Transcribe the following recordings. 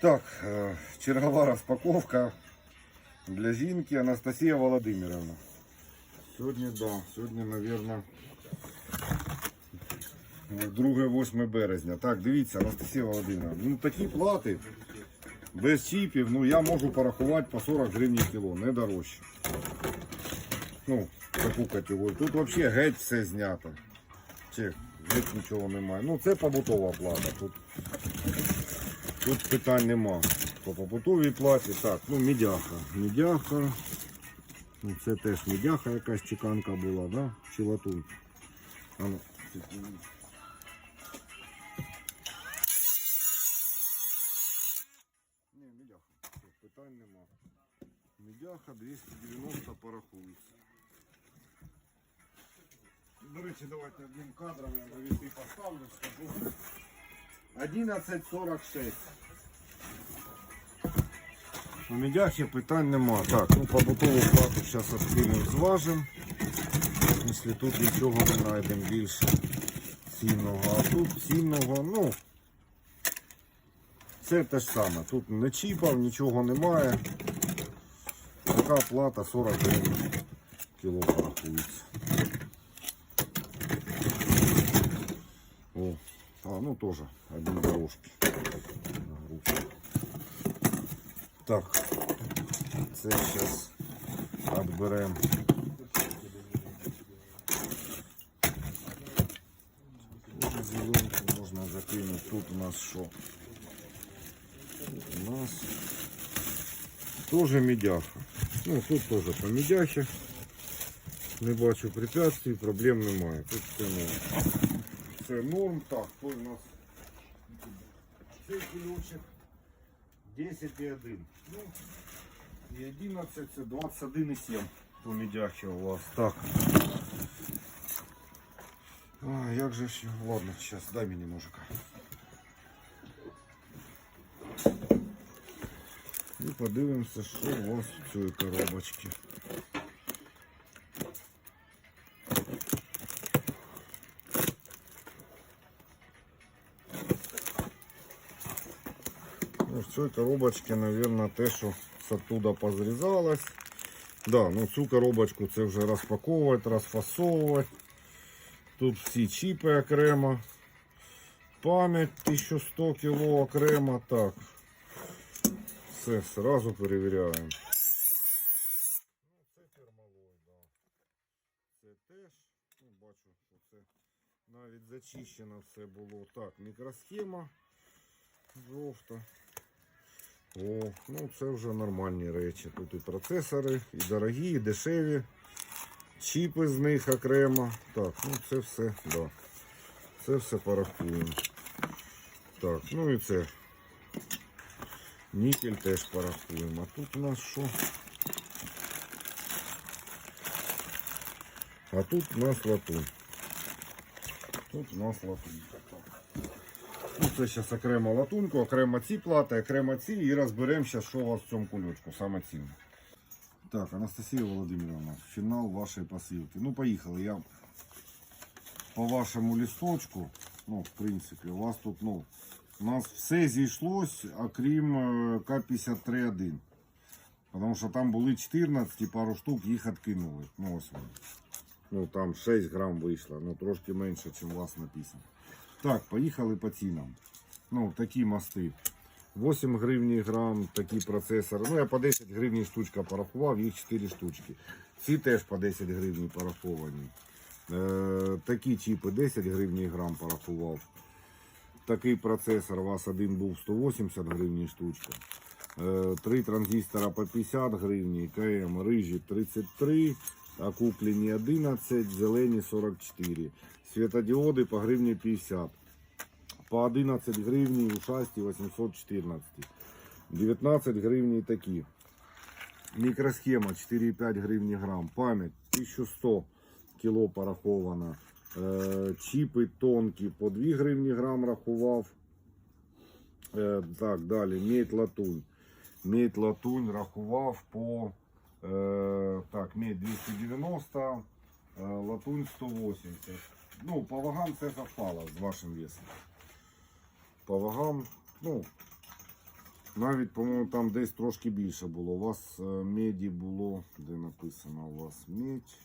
Так, е, чергова розпаковка для жінки Анастасія Володимировна. Сьогодні, да, сьогодні, мабуть, 2-8 березня. Так, дивіться, Анастасія Володимировна. Ну такі плати без чіпів, ну я можу порахувати по 40 гривень кіло, не дорожче. Ну, таку категорію. Тут взагалі геть все знято. Чи геть нічого немає. Ну це побутова плата. Тут Тут питань нема. По побутовій платі. Так, ну мідяха. Мідяха. Ну, це теж мідяха якась чеканка була, да? Чи латунь? А ну. Ні, мідяха. Питань нема. Мідяха 290 порахується. До речі, давайте одним кадром я навіти поставлю, скажу. 11.46. У мідяхи питань нема. Так, ну побутову плату зараз відкинемо, зважимо. Якщо тут нічого не знайдемо більше цінного. А тут цінного, ну, це те ж саме. Тут не чіпав, нічого немає. Така плата 40 гривень кіло. ну тоже один дорожки. на группу. Так, це зараз відберемо. Тут зеленку можна закинути. Тут у нас що? Тут у нас теж мідяха. Ну, тут теж по мідяхі. Не бачу препятствий, проблем немає. Тут все норм. Це норм. Так, той у нас цей кульочок 10 і 1. Ну, і 11 це 21,7 по мідяхі у вас. Так. А, як же ж його? Ладно, зараз дай мені ножика. І подивимося, що у вас в цій коробочці. Ну, в цій коробочці, мабуть, те, що оттуда позрізалось. Да, ну цю коробочку це вже розпаковувати, розфасовувати. Тут всі чіпи окремо. Пам'ять 1100 кг окремо. Так. Все, сразу перевіряємо. Ну, це термалой, да. Це теж, ну, бачу, що це навіть зачищено все було. Так, мікросхема жовта. О, ну це вже нормальні речі. Тут і процесори, і дорогі, і дешеві. Чіпи з них окремо. Так, ну це все, да. Це все порахуємо. Так, ну і це. Нікель теж порахуємо. А тут у нас що? А тут у нас латунь. Тут у нас латунь. Ну, це зараз окремо латунку, окремо ці плати, окремо ці і розберемо що у вас в цьому кульочку, саме цінне. Так, Анастасія Володимировна, фінал вашої посилки. Ну, поїхали. Я по вашому лісточку, ну, в принципі, у вас тут, ну, у нас все зійшлось, окрім е, К-53-1. Тому що там були 14 і пару штук їх відкинули. Ну, ось вони. Ну, там 6 грам вийшло, ну трошки менше, ніж у вас написано. Так, поїхали по цінам. Ну, такі мости. 8 гривень грам, такі процесори. Ну, я по 10 гривень штучка порахував, їх 4 штучки. Ці теж по 10 гривень пораховані. Е, такі чіпи 10 гривень грам порахував. Такий процесор у вас один був 180 гривень штучка. Е, Три транзистора по 50 гривень, КМ рижі 33, а куплені 11, зелені 44. Світодіоди по гривні 50. По 11 гривень у шасті 814. 19 гривень такі. Мікросхема 4,5 гривні грам. Пам'ять 1100 кіло порахована. Е, чіпи тонкі по 2 гривні грам рахував. Е, так, далі. Медь латунь. Медь латунь рахував по е, 290, е, латунь 180. Ну, по вагам це совпало з вашим весом. По вагам, ну, Навіть, по-моєму, там десь трошки більше було. У вас е, меді було, де написано у вас медь.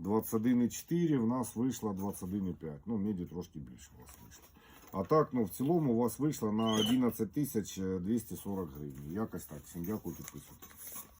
21,4, в нас вийшло 21,5. Ну, меді трошки більше у вас вийшло. А так, ну, в цілому у вас вийшло на 11 240 гривень. Якось так. Всім дякую, підписуйтесь.